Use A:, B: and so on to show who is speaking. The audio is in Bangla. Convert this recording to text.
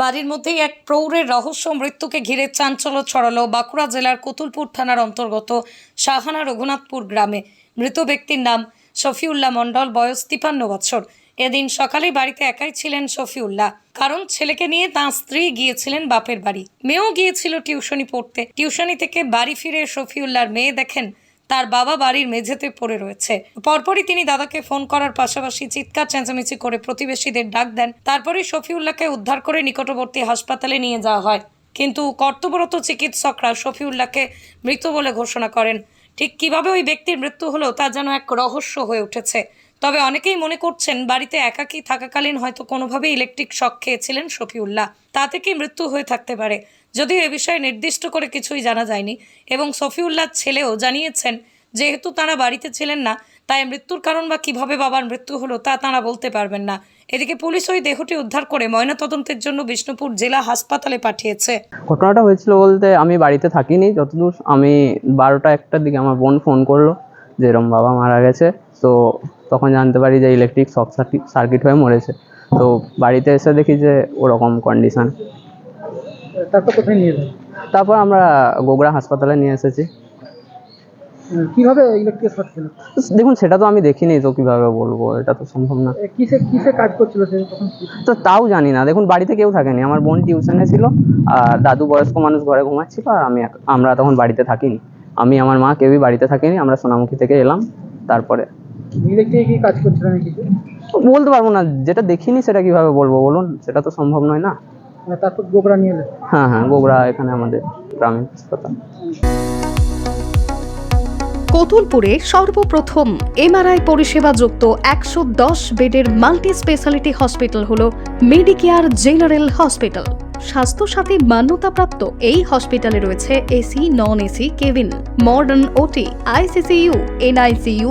A: বাড়ির মধ্যেই এক প্রৌঢ়ের রহস্য মৃত্যুকে ঘিরে চাঞ্চল্য ছড়ালো বাঁকুড়া জেলার কতুলপুর থানার অন্তর্গত সাহানা রঘুনাথপুর গ্রামে। মৃত ব্যক্তির নাম শফিউল্লাহ মণ্ডল, বয়স তিপান্ন বছর। এদিন সকালে বাড়িতে একাই ছিলেন শফিউল্লাহ। কারণ ছেলেকে নিয়ে তাঁর স্ত্রী গিয়েছিলেন বাপের বাড়ি। মেয়েও গিয়েছিল টিউশনি পড়তে। টিউশনি থেকে বাড়ি ফিরে শফিউল্লাহর মেয়ে দেখেন তার বাবা বাড়ির মেঝেতে পড়ে রয়েছে। পরপরই তিনি দাদাকে ফোন করার পাশাপাশি চিৎকার, চেঁচামেচি করে প্রতিবেশীদের ডাক দেন। তারপরে শফিউল্লাহকে উদ্ধার করে নিকটবর্তী হাসপাতালে নিয়ে যাওয়া হয়। কিন্তু কর্তব্যরত চিকিৎসকরা শফিউল্লাহকে মৃত বলে ঘোষণা করেন। ঠিক কীভাবে ওই ব্যক্তির মৃত্যু হলো তা যেন এক রহস্য হয়ে উঠেছে। তবে অনেকেই মনে করছেন বাড়িতে একাকী থাকাকালীন হয়তো কোনোভাবে ইলেকট্রিক শক খেয়েছিলেন শফিউল্লাহ। তা থেকেই মৃত্যু হয়ে থাকতে পারে। যদিও এ বিষয়ে নির্দিষ্ট করে কিছুই জানা যায়নি এবং সফিউল্লাহর ছেলেও জানিয়েছেন, যেহেতু তারা বাড়িতে ছিলেন না, তাই মৃত্যুর কারণ বা কীভাবে বাবার মৃত্যু হলো তা তারা বলতে পারবেন না। এদিকে পুলিশ ওই দেহটি উদ্ধার করে ময়নাতদন্তের জন্য বিষ্ণুপুর জেলা হাসপাতালে পাঠিয়েছে।
B: ঘটনাটা হয়েছিল বলতে আমি বাড়িতে থাকিনি যতদূর। আমি বারোটা একটার দিকে আমার বোন ফোন করল যে, এরম বাবা মারা গেছে। তো তখন জানতে পারি যে ইলেকট্রিক শক সার্কিট হয়ে মরেছে। তো বাড়িতে এসে দেখি যে ওরকম কন্ডিশন
C: তারপর কোথায় নিয়ে
B: তারপর আমরা গোগড়া হাসপাতালে নিয়ে এসেছি।
C: কীভাবে ইলেকট্রিক শর্ট
B: দেখুন সেটা তো আমি দেখিনি তো কীভাবে বলব এটা তো সম্ভব না।
C: কিসে কিসে কাজ করছিল সে তখন?
B: তো তাও জানি না। দেখুন বাড়িতে কেউ থাকেনি। আমার বোন টিউশনে ছিল আর দাদু বয়স্ক মানুষ ঘরে ঘুমাচ্ছিল আর আমি আমরা তখন বাড়িতে থাকিনি। আমি আমার মা কেউই বাড়িতে থাকিনি। আমরা সোনামুখী থেকে এলাম তারপরে
C: ইলেকট্রিক কি কাজ করছিল না কিছু?
B: বলতে পারব না যেটা দেখিনি সেটা কীভাবে বলব বলুন সেটা তো সম্ভব নয় না?
C: মানে তারপর গোবরা নিয়ে এলেন
B: হ্যাঁ হ্যাঁ গোবরা এখানে আমাদের গ্রামীণ হাসপাতাল।
D: কতুলপুরে সর্বপ্রথম এমআরআই পরিষেবা যুক্ত একশো দশ বেডের মাল্টি স্পেশালিটি হসপিটাল হল মেডিকেয়ার জেনারেল হসপিটাল। স্বাস্থ্যসাথী মান্যতাপ্রাপ্ত এই হসপিটালে রয়েছে AC non AC cabin modern OT ICCU NICU